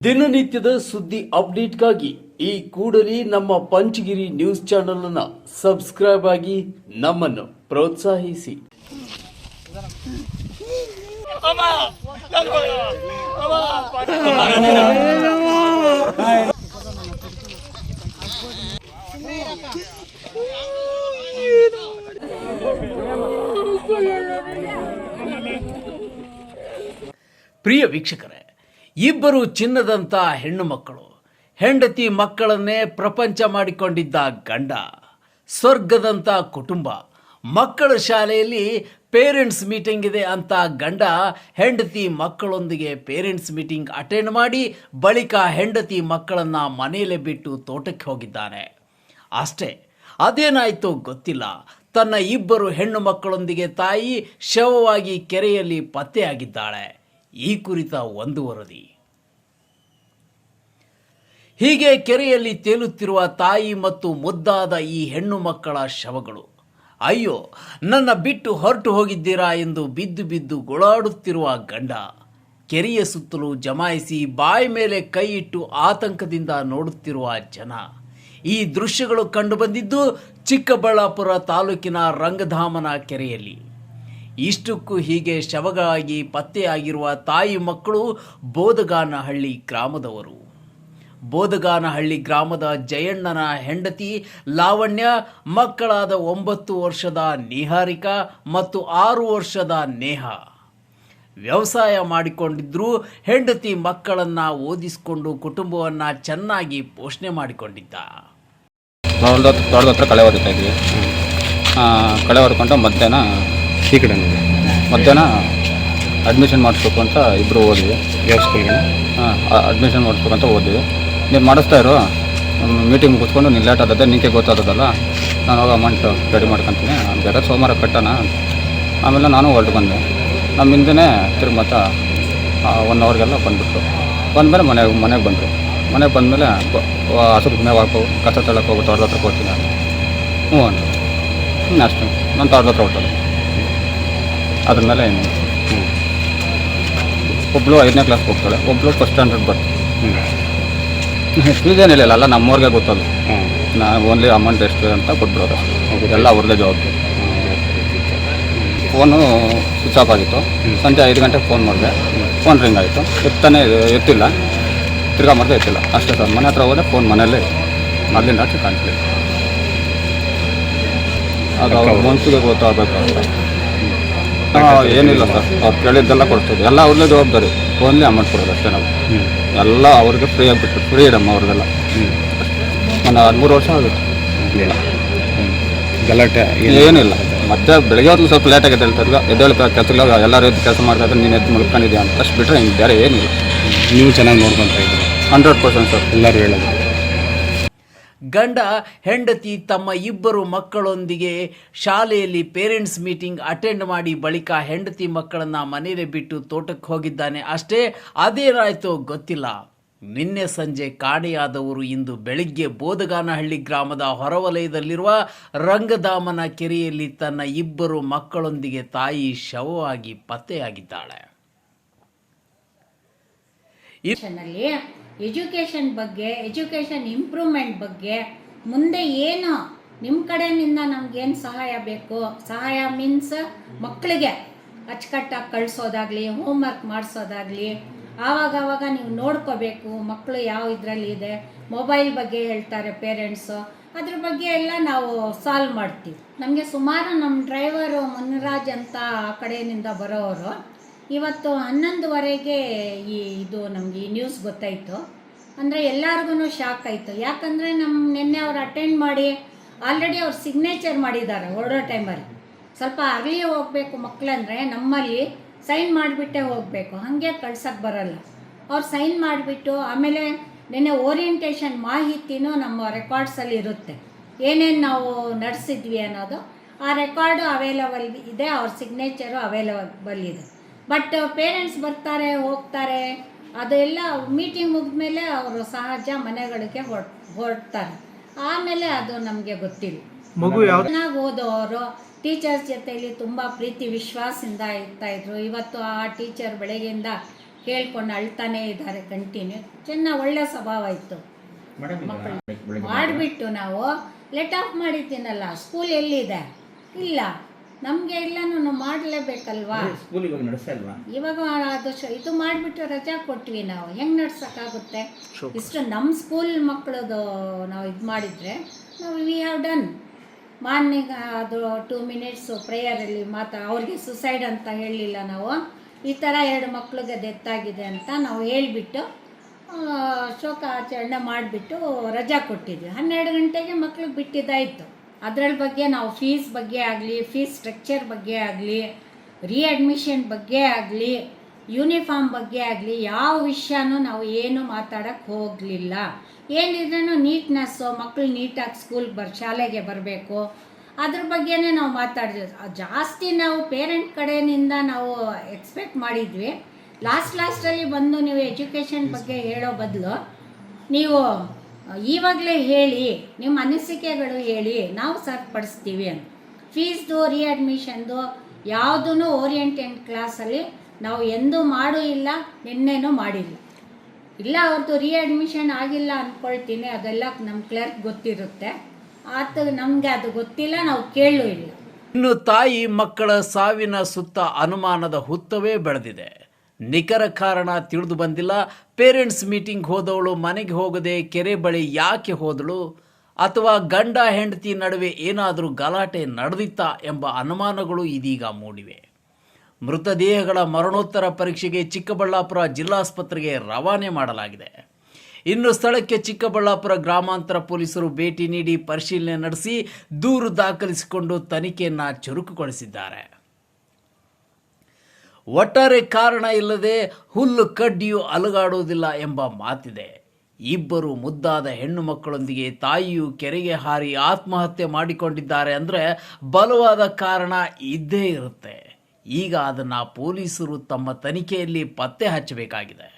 ದಿನನಿತ್ಯದ ಸುದ್ದಿ ಅಪ್ಡೇಟ್ಗಾಗಿ ಈ ಕೂಡಲೇ ನಮ್ಮ ಪಂಚಗಿರಿ ನ್ಯೂಸ್ ಚಾನೆಲ್ ಅನ್ನ ಸಬ್ಸ್ಕ್ರೈಬ್ ಆಗಿ ನಮ್ಮನ್ನು ಪ್ರೋತ್ಸಾಹಿಸಿ. ಪ್ರಿಯ ವೀಕ್ಷಕರೇ ಇಬ್ಬರು ಚಿನ್ನದಂತ ಹೆಣ್ಣು ಮಕ್ಕಳು. ಹೆಂಡತಿ ಮಕ್ಕಳನ್ನೇ ಪ್ರಪಂಚ ಮಾಡಿಕೊಂಡಿದ್ದ ಗಂಡ. ಸ್ವರ್ಗದಂತ ಕುಟುಂಬ. ಮಕ್ಕಳ ಶಾಲೆಯಲ್ಲಿ ಪೇರೆಂಟ್ಸ್ ಮೀಟಿಂಗ್ ಇದೆ ಅಂತ ಗಂಡ ಹೆಂಡತಿ ಮಕ್ಕಳೊಂದಿಗೆ ಪೇರೆಂಟ್ಸ್ ಮೀಟಿಂಗ್ ಅಟೆಂಡ್ ಮಾಡಿ ಬಳಿಕ ಹೆಂಡತಿ ಮಕ್ಕಳನ್ನ ಮನೆಯಲ್ಲೇ ಬಿಟ್ಟು ತೋಟಕ್ಕೆ ಹೋಗಿದ್ದಾನೆ. ಅಷ್ಟೇ, ಅದೇನಾಯಿತು ಗೊತ್ತಿಲ್ಲ. ತನ್ನ ಇಬ್ಬರು ಹೆಣ್ಣು ಮಕ್ಕಳೊಂದಿಗೆ ತಾಯಿ ಶವವಾಗಿ ಕೆರೆಯಲ್ಲಿ ಪತ್ತೆಯಾಗಿದ್ದಾಳೆ. ಈ ಕುರಿತ ಒಂದು ವರದಿ. ಹೀಗೆ ಕೆರೆಯಲ್ಲಿ ತೇಲುತ್ತಿರುವ ತಾಯಿ ಮತ್ತು ಮುದ್ದಾದ ಈ ಹೆಣ್ಣು ಮಕ್ಕಳ ಶವಗಳು. ಅಯ್ಯೋ, ನನ್ನ ಬಿಟ್ಟು ಹೊರಟು ಹೋಗಿದ್ದೀರಾ ಎಂದು ಬಿದ್ದು ಬಿದ್ದು ಗೋಳಾಡುತ್ತಿರುವ ಗಂಡ. ಕೆರೆಯ ಸುತ್ತಲೂ ಜಮಾಯಿಸಿ ಬಾಯಿ ಮೇಲೆ ಕೈ ಇಟ್ಟು ಆತಂಕದಿಂದ ನೋಡುತ್ತಿರುವ ಜನ. ಈ ದೃಶ್ಯಗಳು ಕಂಡುಬಂದಿದ್ದು ಚಿಕ್ಕಬಳ್ಳಾಪುರ ತಾಲೂಕಿನ ರಂಗಧಾಮನ ಕೆರೆಯಲ್ಲಿ. ಇಷ್ಟಕ್ಕೂ ಹೀಗೆ ಶವಗಳಾಗಿ ಪತ್ತೆಯಾಗಿರುವ ತಾಯಿ ಮಕ್ಕಳು ಬೋಧಗಾನಹಳ್ಳಿ ಗ್ರಾಮದವರು. ಬೋಧಗಾನಹಳ್ಳಿ ಗ್ರಾಮದ ಜಯಣ್ಣನ ಹೆಂಡತಿ ಲಾವಣ್ಯ, ಮಕ್ಕಳಾದ ಒಂಬತ್ತು ವರ್ಷದ ನಿಹಾರಿಕಾ ಮತ್ತು ಆರು ವರ್ಷದ ನೇಹ. ವ್ಯವಸಾಯ ಮಾಡಿಕೊಂಡಿದ್ರು, ಹೆಂಡತಿ ಮಕ್ಕಳನ್ನ ಓದಿಸಿಕೊಂಡು ಕುಟುಂಬವನ್ನ ಚೆನ್ನಾಗಿ ಪೋಷಣೆ ಮಾಡಿಕೊಂಡಿದ್ದ. ನಾವು ಕಳೆ ಹೊಡಿತಾ ಇದ್ವಿ. ಕಳೆ ಹೊಡ್ಕೊಂಡು ಮಧ್ಯಾಹ್ನ ನೋಡಿ ಮಧ್ಯಾಹ್ನ ಅಡ್ಮಿಷನ್ ಮಾಡಿಸ್ಬೇಕು ಅಂತ ಇಬ್ಬರು ಓದಿದ್ವಿ ಯಾವ ಸ್ಕೂಲ್ಗೆ ಅಡ್ಮಿಷನ್ ಮಾಡಿಸ್ಬೇಕು ಅಂತ ಓದಿದ್ವಿ ನೀನು ಮಾಡಿಸ್ತಾ ಇರು ಮೀಟಿಂಗ್ ಕೂತ್ಕೊಂಡು ನೀನು ಲೇಟ್ ಆದದ್ದೆ ನಿಂಗೆ ಗೊತ್ತಾದದಲ್ಲ ನಾನು ಹೋಗಿ ಅಮೌಂಟ್ ರೆಡಿ ಮಾಡ್ಕೊತೀನಿ. ಬೇರೆ ಸೋಮವಾರ ಕಟ್ಟೋಣ. ಆಮೇಲೆ ನಾನು ಹೊರಟು ಬಂದೆ. ನಮ್ಮ ಹಿಂದೆ ತಿರುಗಿ ಮತ್ತೆ ಒನ್ ಅವರ್ಗೆಲ್ಲ ಬಂದುಬಿಟ್ರು. ಬಂದಮೇಲೆ ಮನೆಗೆ ಮನೆಗೆ ಬಂದರು. ಮನೆಗೆ ಬಂದಮೇಲೆ ಹಸಿರು ಮೇವು ಹಾಕೋ ಕಸ ತಳಕ್ಕೆ ಹೋಗಿ ತೋಟದ ಹತ್ರ ಕೊಡ್ತೀನಿ ನಾನು. ಹ್ಞೂ ಅಂತ ಹ್ಞೂ ಅಷ್ಟು. ನಾನು ತೋಟದ ಹತ್ರ ಹೊಟ್ಟದು ಅದ್ರ ಮೇಲೆ ಏನು? ಹ್ಞೂ ಒಬ್ಬಳು ಐದನೇ ಕ್ಲಾಸ್ ಹೋಗ್ತಾಳೆ ಒಬ್ಬಳು ಫಸ್ಟ್ ಸ್ಟ್ಯಾಂಡರ್ಡ್ ಬರ್ತಾಳೆ ಹ್ಞೂ ಫೀಸ್ ಏನಿಲ್ಲ ಅಲ್ಲ ನಮ್ಮವ್ರಿಗೆ ಗೊತ್ತದು. ಹ್ಞೂ ನಾನು ಓನ್ಲಿ ಅಮೌಂಟ್ ಎಷ್ಟು ಅಂತ ಕೊಟ್ಬಿಡೋದು. ಎಲ್ಲ ಅವ್ರದ್ದೇ ಜವಾಬ್ದಾರಿ. ಫೋನು ಸ್ವಿಚ್ ಆಫ್ ಆಗಿತ್ತು. ಸಂಜೆ ಐದು ಗಂಟೆಗೆ ಫೋನ್ ಮಾಡಿದೆ. ಫೋನ್ ರಿಂಗ್ ಆಯಿತು. ಎತ್ತಾನೆ ಎತ್ತಿಲ್ಲ. ತಿರ್ಗಾ ಮಾಡಿದೆ ಎತ್ತಿಲ್ಲ. ಅಷ್ಟೇ ಸರ್ ಮನೆ ಹತ್ರ ಹೋದೆ ಫೋನ್ ಮನೆಯಲ್ಲೇ ಅಲ್ಲಿಂದ ಕಾಣಿಸ್ಲಿಲ್ಲ ಅದು ಅವ್ರ. ಮನ್ಸಿಗೆ ಗೊತ್ತಾಗಬೇಕು ಅಂತ ಏನಿಲ್ಲ ಸರ್. ಅವ್ರು ಕೇಳಿದ್ದೆಲ್ಲ ಕೊಡ್ತೀವಿ ಎಲ್ಲ ಅವ್ರದ್ದೇ ಜವಾಬ್ದಾರಿ. ಓನ್ಲಿ ಅಮೌಂಟ್ ಕೊಡೋದು ಅಷ್ಟೇ ನಾವು. ಹ್ಞೂ ಎಲ್ಲ ಅವ್ರಿಗೆ ಫ್ರೀ ಆಗಿಬಿಟ್ಟು ಫ್ರೀಡಮ್ ಅವ್ರದ್ದೆಲ್ಲ. ಹ್ಞೂ ಒಂದು ಹದಿಮೂರು ವರ್ಷ ಆಗುತ್ತೆ. ಗಲಾಟೆ ಏನು? ಏನಿಲ್ಲ. ಮತ್ತೆ ಬೆಳಗ್ಗೆ ಹೊತ್ತು ಸ್ವಲ್ಪ ಲೇಟ್ ಆಗಿದೆ ಹೇಳ್ತಾರೆ ಎದ್ದೇಳು ಕೆಲಸ ಎಲ್ಲರೂ ಎದ್ದು ಕೆಲಸ ಮಾಡ್ತಾ ಇದ್ರೆ ನೀನು ಎದ್ದು ಮುಳ್ಕೊಂಡಿದ್ಯಾ ಅಂತ ಅಷ್ಟು ಬಿಟ್ಟರೆ ಹಿಂಗೆ ಬೇರೆ ಏನಿಲ್ಲ. ನೀವು ಚೆನ್ನಾಗಿ ನೋಡ್ಕೊತಾ ಇದ್ದೀರಿ. Hundred percent sir. ಎಲ್ಲರೂ ಹೇಳೋದು. ಗಂಡ, ಹೆಂಡತಿ ತಮ್ಮ ಇಬ್ಬರು ಮಕ್ಕಳೊಂದಿಗೆ ಶಾಲೆಯಲ್ಲಿ ಪೇರೆಂಟ್ಸ್ ಮೀಟಿಂಗ್ ಅಟೆಂಡ್ ಮಾಡಿ ಬಳಿಕ ಹೆಂಡತಿ ಮಕ್ಕಳನ್ನ ಮನೆಯಲ್ಲೇ ಬಿಟ್ಟು ತೋಟಕ್ಕೆ ಹೋಗಿದ್ದಾನೆ. ಅಷ್ಟೇ ಅದೇನಾಯ್ತೋ ಗೊತ್ತಿಲ್ಲ. ನಿನ್ನೆ ಸಂಜೆ ಕಾಣೆಯಾದವರು ಇಂದು ಬೆಳಿಗ್ಗೆ ಬೋದಗಾನಹಳ್ಳಿ ಗ್ರಾಮದ ಹೊರವಲಯದಲ್ಲಿರುವ ರಂಗಧಾಮನ ಕೆರೆಯಲ್ಲಿ ತನ್ನ ಇಬ್ಬರು ಮಕ್ಕಳೊಂದಿಗೆ ತಾಯಿ ಶವವಾಗಿ ಪತ್ತೆಯಾಗಿದ್ದಾಳೆ. ಎಜುಕೇಷನ್ ಬಗ್ಗೆ ಎಜುಕೇಷನ್ ಇಂಪ್ರೂವ್ಮೆಂಟ್ ಬಗ್ಗೆ ಮುಂದೆ ಏನು ನಿಮ್ಮ ಕಡೆಯಿಂದ ನಮ್ಗೇನು ಸಹಾಯ ಬೇಕು? ಸಹಾಯ ಮೀನ್ಸ್ ಮಕ್ಕಳಿಗೆ ಅಚ್ಚುಕಟ್ಟಾಗಿ ಕಳಿಸೋದಾಗಲಿ ಹೋಮ್ವರ್ಕ್ ಮಾಡಿಸೋದಾಗಲಿ ಆವಾಗ ಆವಾಗ ನೀವು ನೋಡ್ಕೋಬೇಕು ಮಕ್ಕಳು ಯಾವ ಇದರಲ್ಲಿ ಇದೆ ಮೊಬೈಲ್ ಬಗ್ಗೆ ಹೇಳ್ತಾರೆ ಪೇರೆಂಟ್ಸು ಅದ್ರ ಬಗ್ಗೆ ಎಲ್ಲ ನಾವು ಸಾಲ್ವ್ ಮಾಡ್ತೀವಿ. ನಮಗೆ ಸುಮಾರು ನಮ್ಮ ಡ್ರೈವರು ಮುನಿರಾಜ್ ಅಂತ ಆ ಕಡೆಯಿಂದ ಬರೋರು ಇವತ್ತು ಹನ್ನೊಂದುವರೆಗೆ ಈ ಇದು ನಮಗೆ ಈ ನ್ಯೂಸ್ ಗೊತ್ತಾಯಿತು. ಅಂದರೆ ಎಲ್ಲರಿಗೂ ಶಾಕ್ ಆಯಿತು. ಯಾಕಂದರೆ ನಮ್ಮ ನಿನ್ನೆ ಅವ್ರು ಅಟೆಂಡ್ ಮಾಡಿ ಆಲ್ರೆಡಿ ಅವ್ರು ಸಿಗ್ನೇಚರ್ ಮಾಡಿದ್ದಾರೆ ಹೊರಡೋ ಟೈಮಲ್ಲಿ ಸ್ವಲ್ಪ ಅರ್ಲಿ ಹೋಗಬೇಕು ಮಕ್ಕಳಂದರೆ ನಮ್ಮಲ್ಲಿ ಸೈನ್ ಮಾಡಿಬಿಟ್ಟೆ ಹೋಗಬೇಕು. ಹಾಗೆ ಕಳ್ಸೋಕ್ಕೆ ಬರಲ್ಲ. ಅವ್ರು ಸೈನ್ ಮಾಡಿಬಿಟ್ಟು ಆಮೇಲೆ ನಿನ್ನೆ ಓರಿಯಂಟೇಷನ್ ಮಾಹಿತಿನೂ ನಮ್ಮ ರೆಕಾರ್ಡ್ಸಲ್ಲಿ ಇರುತ್ತೆ. ಏನೇನು ನಾವು ನಡೆಸಿದ್ವಿ ಅನ್ನೋದು ಆ ರೆಕಾರ್ಡು ಅವೈಲಬಲ್ ಇದೆ, ಅವ್ರ ಸಿಗ್ನೇಚರು ಅವೈಲಬಲ್ ಇದೆ. ಬಟ್ ಪೇರೆಂಟ್ಸ್ ಬರ್ತಾರೆ ಹೋಗ್ತಾರೆ ಅದೆಲ್ಲ ಮೀಟಿಂಗ್ ಮುಗಿದ್ಮೇಲೆ ಅವರು ಸಹಜ ಮನೆಗಳಿಗೆ ಹೊರ್ ಹೊರಡ್ತಾರೆ. ಆಮೇಲೆ ಅದು ನಮಗೆ ಗೊತ್ತಿಲ್ಲ. ಮಗು ಚೆನ್ನಾಗಿ ಓದೋರು ಟೀಚರ್ಸ್ ಜೊತೆಯಲ್ಲಿ ತುಂಬ ಪ್ರೀತಿ ವಿಶ್ವಾಸದಿಂದ ಇರ್ತಾ ಇದ್ರು. ಇವತ್ತು ಆ ಟೀಚರ್ ಬೆಳಗ್ಗೆಯಿಂದ ಕೇಳ್ಕೊಂಡು ಅಳ್ತಾನೆ ಇದ್ದಾರೆ ಕಂಟಿನ್ಯೂ ಚೆನ್ನಾಗಿ ಒಳ್ಳೆ ಸ್ವಭಾವ ಇತ್ತು. ಮಾಡಿಬಿಟ್ಟು ನಾವು ಲೆಟ್ ಆಫ್ ಮಾಡಿದ್ದೀನಲ್ಲ ಸ್ಕೂಲ್ ಎಲ್ಲಿದೆ? ಇಲ್ಲ. ನಮಗೆ ಎಲ್ಲನೂ ಮಾಡಲೇಬೇಕಲ್ವಾ? ಸ್ಕೂಲ್ ಇವಾಗ ನಡೆಸ್ತಾ ಇವಾಗ ಅದು ಶ- ಇದು ಮಾಡಿಬಿಟ್ಟು ರಜಾ ಕೊಟ್ವಿ ನಾವು. ಹೆಂಗೆ ನಡ್ಸೋಕ್ಕಾಗುತ್ತೆ? ಇಷ್ಟು ನಮ್ಮ ಸ್ಕೂಲ್ ಮಕ್ಕಳದು ನಾವು ಇದು ಮಾಡಿದರೆ ನಾವು ವಿ ಹ್ಯಾವ್ ಡನ್ ಮಾರ್ನಿಂಗ್ ಅದು ಟೂ ಮಿನಿಟ್ಸು ಪ್ರೇಯರಲ್ಲಿ ಮಾತಾ ಅವ್ರಿಗೆ ಸುಸೈಡ್ ಅಂತ ಹೇಳಲಿಲ್ಲ ನಾವು. ಈ ಥರ ಎರಡು ಮಕ್ಳಿಗೆ ಡೆತ್ ಆಗಿದೆ ಅಂತ ನಾವು ಹೇಳಿಬಿಟ್ಟು ಶೋಕ ಆಚರಣೆ ಮಾಡಿಬಿಟ್ಟು ರಜಾ ಕೊಟ್ಟಿದ್ವಿ. ಹನ್ನೆರಡು ಗಂಟೆಗೆ ಮಕ್ಳಿಗೆ ಬಿಟ್ಟಿದ್ದಾಯಿತು. ಅದರ ಬಗ್ಗೆ ನಾವು ಫೀಸ್ ಬಗ್ಗೆ ಆಗಲಿ ಫೀಸ್ ಸ್ಟ್ರಕ್ಚರ್ ಬಗ್ಗೆ ಆಗಲಿ ರೀಅಡ್ಮಿಷನ್ ಬಗ್ಗೆ ಆಗಲಿ ಯೂನಿಫಾರ್ಮ್ ಬಗ್ಗೆ ಆಗಲಿ, ಯಾವ ವಿಷಯನೂ ನಾವು ಏನು ಮಾತಾಡೋಕ್ಕೆ ಹೋಗಲಿಲ್ಲ. ಏನಿದ್ರೂ ನೀಟ್ನೆಸ್ಸು ಮಕ್ಕಳು ನೀಟಾಗಿ ಸ್ಕೂಲ್ಗೆ ಬರ್, ಶಾಲೆಗೆ ಬರಬೇಕು. ಅದ್ರ ಬಗ್ಗೆನೇ ನಾವು ಮಾತಾಡಿದ್ವಿ ಜಾಸ್ತಿ ನಾವು ಪೇರೆಂಟ್ ಕಡೆಯಿಂದ ನಾವು ಎಕ್ಸ್ಪೆಕ್ಟ್ ಮಾಡಿದ್ವಿ. ಲಾಸ್ಟ್ ಲಾಸ್ಟಲ್ಲಿ ಬಂದು ನೀವು ಎಜುಕೇಷನ್ ಬಗ್ಗೆ ಹೇಳೋ ಬದಲು, ನೀವು ಇವಾಗಲೇ ಹೇಳಿ, ನಿಮ್ಮ ಅನಿಸಿಕೆಗಳು ಹೇಳಿ ನಾವು ಸರಿಪಡಿಸ್ತೀವಿ ಅಂತ. ಫೀಸ್ದು ರೀಅಡ್ಮಿಷನ್ದು ಯಾವುದೂ ಓರಿಯೆಂಟೆಡ್ ಕ್ಲಾಸಲ್ಲಿ ನಾವು ಎಂದೂ ಮಾಡೂ ಇಲ್ಲ, ನಿನ್ನೆನೂ ಮಾಡಿಲ್ಲ. ಇಲ್ಲ ಅವ್ರದ್ದು ರೀಅಡ್ಮಿಷನ್ ಆಗಿಲ್ಲ ಅಂದ್ಕೊಳ್ತೀನಿ ಅದೆಲ್ಲ ನಮ್ಮ ಕ್ಲರ್ಕ್ ಗೊತ್ತಿರುತ್ತೆ. ಆತ ನಮಗೆ ಅದು ಗೊತ್ತಿಲ್ಲ, ನಾವು ಕೇಳೂ ಇಲ್ಲ. ಇನ್ನು ತಾಯಿ ಮಕ್ಕಳ ಸಾವಿನ ಸುತ್ತ ಅನುಮಾನದ ಹುತ್ತವೇ ಬೆಳೆದಿದೆ. ನಿಖರ ಕಾರಣ ತಿಳಿದು ಬಂದಿಲ್ಲ. ಪೇರೆಂಟ್ಸ್ ಮೀಟಿಂಗ್ ಹೋದವಳು ಮನೆಗೆ ಹೋಗದೆ ಕೆರೆ ಬಳಿ ಯಾಕೆ ಹೋದಳು? ಅಥವಾ ಗಂಡ ಹೆಂಡತಿ ನಡುವೆ ಏನಾದರೂ ಗಲಾಟೆ ನಡೆದಿತ್ತಾ ಎಂಬ ಅನುಮಾನಗಳು ಇದೀಗ ಮೂಡಿವೆ. ಮೃತದೇಹಗಳ ಮರಣೋತ್ತರ ಪರೀಕ್ಷೆಗೆ ಚಿಕ್ಕಬಳ್ಳಾಪುರ ಜಿಲ್ಲಾಸ್ಪತ್ರೆಗೆ ರವಾನೆ ಮಾಡಲಾಗಿದೆ. ಇನ್ನು ಸ್ಥಳಕ್ಕೆ ಚಿಕ್ಕಬಳ್ಳಾಪುರ ಗ್ರಾಮಾಂತರ ಪೊಲೀಸರು ಭೇಟಿ ನೀಡಿ ಪರಿಶೀಲನೆ ನಡೆಸಿ ದೂರು ದಾಖಲಿಸಿಕೊಂಡು ತನಿಖೆಯನ್ನು ಚುರುಕುಗೊಳಿಸಿದ್ದಾರೆ. ಒಟ್ಟಾರೆ ಕಾರಣ ಇಲ್ಲದೆ ಹುಲ್ಲು ಕಡ್ಡಿಯು ಅಲುಗಾಡುವುದಿಲ್ಲ ಎಂಬ ಮಾತಿದೆ. ಇಬ್ಬರು ಮುದ್ದಾದ ಹೆಣ್ಣು ಮಕ್ಕಳೊಂದಿಗೆ ತಾಯಿಯು ಕೆರೆಗೆ ಹಾರಿ ಆತ್ಮಹತ್ಯೆ ಮಾಡಿಕೊಂಡಿದ್ದಾರೆ ಅಂದರೆ ಬಲವಾದ ಕಾರಣ ಇದ್ದೇ ಇರುತ್ತೆ. ಈಗ ಅದನ್ನು ಪೊಲೀಸರು ತಮ್ಮ ತನಿಖೆಯಲ್ಲಿ ಪತ್ತೆ ಹಚ್ಚಬೇಕಾಗಿದೆ.